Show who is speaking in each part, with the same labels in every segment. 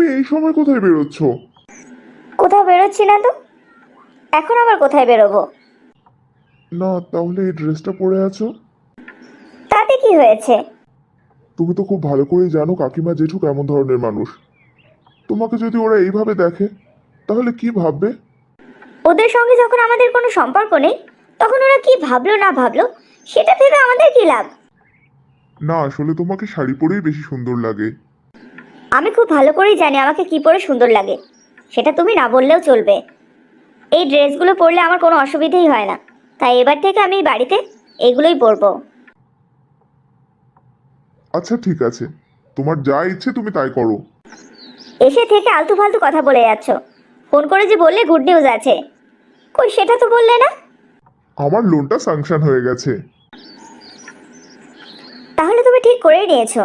Speaker 1: এই সময় কোথায় বেরোচ্ছ?
Speaker 2: কোথাও বেরোচ্ছি না তো। এখন আবার কোথায় বেরোবো?
Speaker 1: না তাহলে এই ড্রেসটা পরে আছো?
Speaker 2: তাতে কি হয়েছে?
Speaker 1: তুমি তো খুব ভালো করেই জানো কাকিমা জেঠু কেমন ধরনের মানুষ। তোমাকে যদি ওরা এইভাবে দেখে তাহলে কি ভাববে?
Speaker 2: ওদের সঙ্গে যখন আমাদের কোনো সম্পর্ক নেই তখন ওরা কি ভাবলো না ভাবলো সেটা ভেবে আমাদের কি লাভ?
Speaker 1: না আসলে তোমাকে শাড়ি পরেই বেশি সুন্দর লাগে।
Speaker 2: আমি খুব ভালো করেই জানি আমাকে কি পরে সুন্দর লাগে। সেটা তুমি না বললেও চলবে। এই ড্রেসগুলো পরলে আমার কোনো অসুবিধেই হয় না। তাই এবার থেকে আমি এই বাড়িতে এগুলোই পরবো।
Speaker 1: আচ্ছা ঠিক আছে। তোমার যা ইচ্ছে তুমি তাই করো।
Speaker 2: এসে থেকে আলতু ফালতু কথা বলে যাচ্ছ। ফোন করে যে বললে গুড নিউজ আছে। কই সেটা তো বললে না?
Speaker 1: আমার লোনটা স্যাংশন হয়ে গেছে।
Speaker 2: তাহলে তুমি ঠিক করেই নিয়েছো।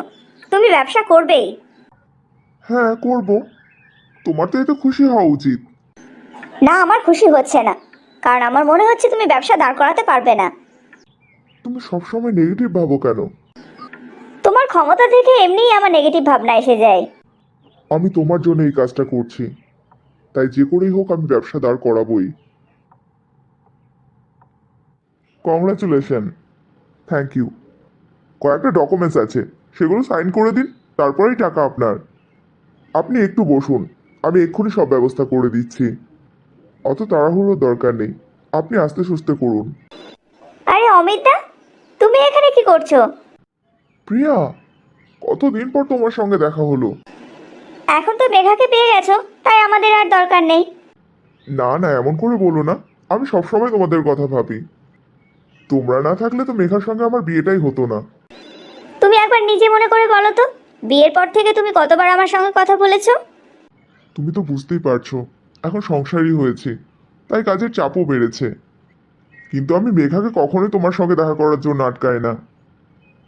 Speaker 2: তুমি ব্যবসা করবেই।
Speaker 1: হ্যাঁ করব। তোমার তো এতে খুশি হওয়া উচিত।
Speaker 2: না আমার খুশি হচ্ছে না। কারণ আমার মনে হচ্ছে তুমি ব্যবসা দাঁড় করাতে পারবে না।
Speaker 1: তুমি সবসময় নেগেটিভ ভাবো কেন?
Speaker 2: তোমার ক্ষমতা থেকে এমনিই আমার নেগেটিভ ভাবনা এসে যায়।
Speaker 1: আমি তোমার জন্য এই কাজটা করছি। তাই যে করেই হোক আমি ব্যবসা দাঁড় করাবই। কংগ্রাচুলেশন থ্যাংক ইউ কয়েকটা ডকুমেন্টস আছে। সেগুলো সাইন করে দিন তারপরেই টাকা আপনার। আপনি একটু বসুন আমি এক্ষুনি সব ব্যবস্থা করে দিচ্ছি। অত তাড়াহুড়োর দরকার নেই আপনি আস্তে সুস্তে করুন।
Speaker 2: আরে অমিতা তুমি এখানে কি করছ?
Speaker 1: প্রিয়া কতদিন পর তোমার সঙ্গে দেখা হলো?
Speaker 2: এখন তো মেঘাকে পেয়ে গেছো তাই আমাদের আর দরকার নেই।
Speaker 1: না না এমন করে বলো না আমি সবসময় তোমাদের কথা ভাবি। তোমরা না থাকলে তো মেঘার সঙ্গে আমার বিয়েটাই হতো না।
Speaker 2: তুমি একবার নিজে মনে করে বলো তো। বিয়ের পর থেকে তুমি কতবার আমার সঙ্গে কথা বলেছ?
Speaker 1: তুমি তো বুঝতেই পারছ এখন সংসারই হয়েছে তাই কাজের চাপও বেড়েছে। কিন্তু আমি মেঘাকে কখনোই তোমার সঙ্গে দেখা করার জন্য আটকাই না।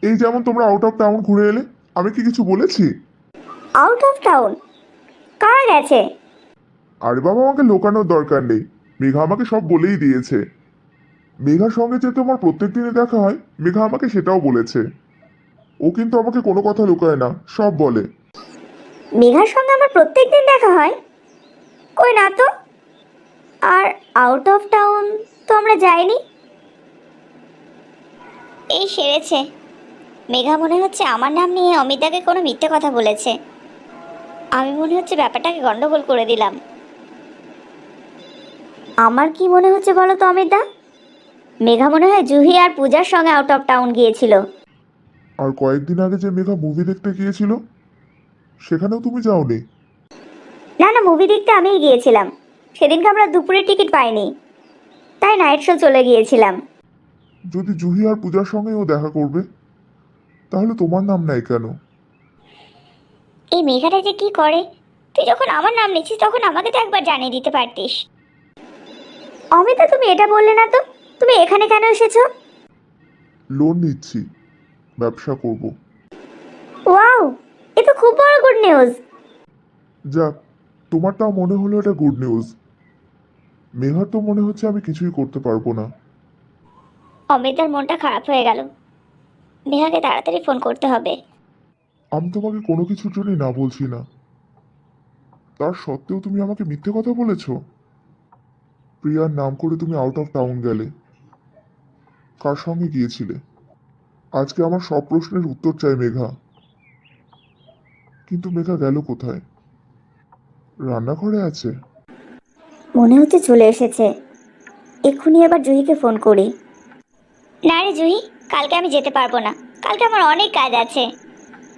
Speaker 1: এই যেমন তোমরা আউট অফ টাউন ঘুরে এলে আমি কি কিছু বলেছি?
Speaker 2: আউট অফ টাউন কারা গেছে?
Speaker 1: আরে বাবা আমাকে লোকানোর দরকার নেই। মেঘা আমাকে সব বলেই দিয়েছে। মেঘার সঙ্গে যে তোমার প্রত্যেক দিনে দেখা হয় মেঘা আমাকে সেটাও বলেছে। ও কিন্তু আমাকে কোনো কথা লুকায় না, সব বলে।
Speaker 2: মেঘার সঙ্গে আমার প্রত্যেক দিন দেখা হয়। কই না তো? আর আউট অফ টাউন তো আমরা যাইনি। এই সেরেছে। মেঘা মনে হচ্ছে আমার নাম নিয়ে অমিতাকে কোনো মিথ্যে কথা বলেছে। আমি মনে হচ্ছে ব্যাপারটাকে গন্ডগোল করে দিলাম। আমার কি মনে হচ্ছে বলো তো অমিতা? মেঘা মনে হয় জুহি আর পূজার সঙ্গে আউট অফ টাউন গিয়েছিল।
Speaker 1: আর কয়েকদিন আগে যে মেঘা মুভি দেখতে গিয়েছিল সেখানেও তুমি যাওনি?
Speaker 2: না না মুভি দেখতে আমিই গিয়েছিলাম। সেদিনকে আমরা দুপুরের টিকিট পাইনি। তাই নাইট শো চলে গিয়েছিলাম।
Speaker 1: যদি জুহি আর পূজার সঙ্গেও দেখা করবে তাহলে তোমার নাম নাই কেন?
Speaker 2: এই মেঘাটা যে কি করে? তুই যখন আমার নাম নিচ্ছিস তখন আমাকে তো একবার জানিয়ে দিতে পারতিস। অমিতা তুমি এটা বললে না তো? তুমি এখানে কেন এসেছ?
Speaker 1: লোন নিচ্ছি। ব্যবসা করব।
Speaker 2: ওয়াও এ তো খুব বড় গুড নিউজ
Speaker 1: যাক তোমারটাও মনে হলো এটা গুড নিউজ মেঘার তো মনে হচ্ছে আমি কিছুই করতে পারব না।
Speaker 2: অমিতার মনটা খারাপ হয়ে গেল। মেহাকে তাড়াতাড়ি ফোন করতে হবে।
Speaker 1: আমি তোমাকে কোনো কিছুর জন্যই না বলছি না। তার সত্ত্বেও তুমি আমাকে মিথ্যে কথা বলেছ? প্রিয়ার নাম করে তুমি আউট অফ টাউন গেলে। কার সঙ্গে গিয়েছিলে? আজকে আমার সব প্রশ্নের উত্তর চাই মেঘা। কিন্তু মেঘা গেল কোথায়? রান্নাঘরে আছে।
Speaker 2: মনে হচ্ছে চলে এসেছে। এক্ষুনি আবার জুহিকে ফোন করি। না রে জুহি, কালকে আমি যেতে পারব না। কালকে আমার অনেক কাজ আছে।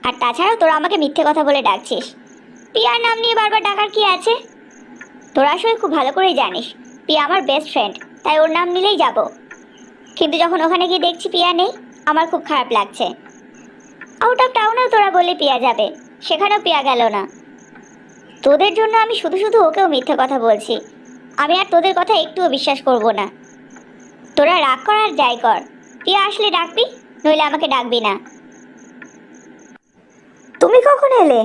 Speaker 2: আর তাছাড়াও তোরা আমাকে মিথ্যে কথা বলে ডাকছিস। পিয়ার নাম নিয়ে বারবার ডাকার কি আছে? তোরা আসলে খুব ভালো করেই জানিস, পিয়া আমার বেস্ট ফ্রেন্ড তাই ওর নাম নিলেই যাব। কিন্তু যখন ওখানে গিয়ে দেখছি পিয়া নেই আমার খুব খারাপ লাগছে। আউট অফ টাউনেও তোরা বললে পিয়া যাবে সেখানেও পিয়া গেল না। তোদের জন্য আমি শুধু শুধু ওকেও মিথ্যে কথা বলছি। আমি আর তোদের কথা একটুও বিশ্বাস করব না। তোরা রাগ কর আর যাই কর। তুই আসলে ডাকবি নইলে আমাকে ডাকবি না। তুমি কখন এলে?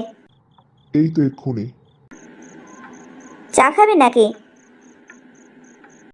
Speaker 1: এই তো এক্ষুনি।
Speaker 2: চা খাবে নাকি?